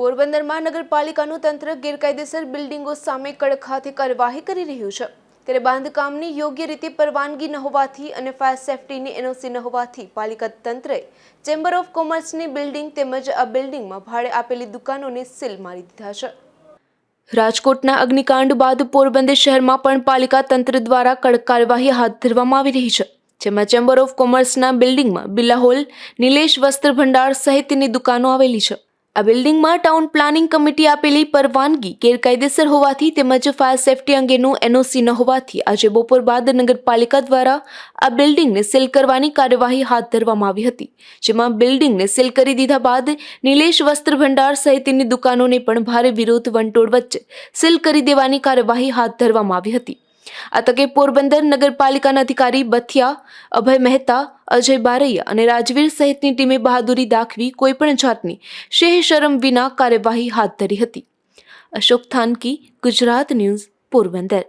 પોરબંદરમાં નગરપાલિકાનું તંત્ર ગેરકાયદેસર બિલ્ડિંગો સામે કડક હાથે કાર્યવાહી કરી રહ્યું છે. ત્યારે બાંધકામની યોગ્ય રીતે પરવાનગી ન હોવાથી અને ફાયર સેફટીની એનઓસી ન હોવાથી પાલિકા તંત્રએ ચેમ્બર ઓફ કોમર્સની બિલ્ડિંગ તેમજ આ બિલ્ડિંગમાં ભાડે આપેલી દુકાનોને સીલ મારી દીધા છે. રાજકોટના અગ્નિકાંડ બાદ પોરબંદર શહેરમાં પણ પાલિકા તંત્ર દ્વારા કડક કાર્યવાહી હાથ ધરવામાં આવી રહી છે. જેમાં ચેમ્બર ઓફ કોમર્સના બિલ્ડિંગમાં બિલ્લા હોલ નિલેશ વસ્ત્ર ભંડાર સહિતની દુકાનો આવેલી છે. આ બિલ્ડિંગમાં ટાઉન પ્લાનિંગ કમિટી આપેલી પરવાનગી ગેરકાયદેસર હોવાથી તેમજ ફાયર સેફટી અંગેનું એનઓસી ન હોવાથી આજે બપોર બાદ નગરપાલિકા દ્વારા આ બિલ્ડિંગને સીલ કરવાની કાર્યવાહી હાથ ધરવામાં આવી હતી, જેમાં બિલ્ડિંગને સીલ કરી દીધા બાદ નિલેશ વસ્ત્ર ભંડાર સહિતની દુકાનોને પણ ભારે વિરોધ વંટોળ વચ્ચે સીલ કરી દેવાની કાર્યવાહી હાથ ધરવામાં આવી હતી. આ તકે પોરબંદર નગરપાલિકાના અધિકારી બથિયા, અભય મહેતા, અજય બારૈયા અને રાજવીર સહિતની ટીમે બહાદુરી દાખવી કોઈપણ જાતની શેહ શરમ વિના કાર્યવાહી હાથ ધરી હતી. અશોક થાનકી, ગુજરાત ન્યૂઝ, પોરબંદર.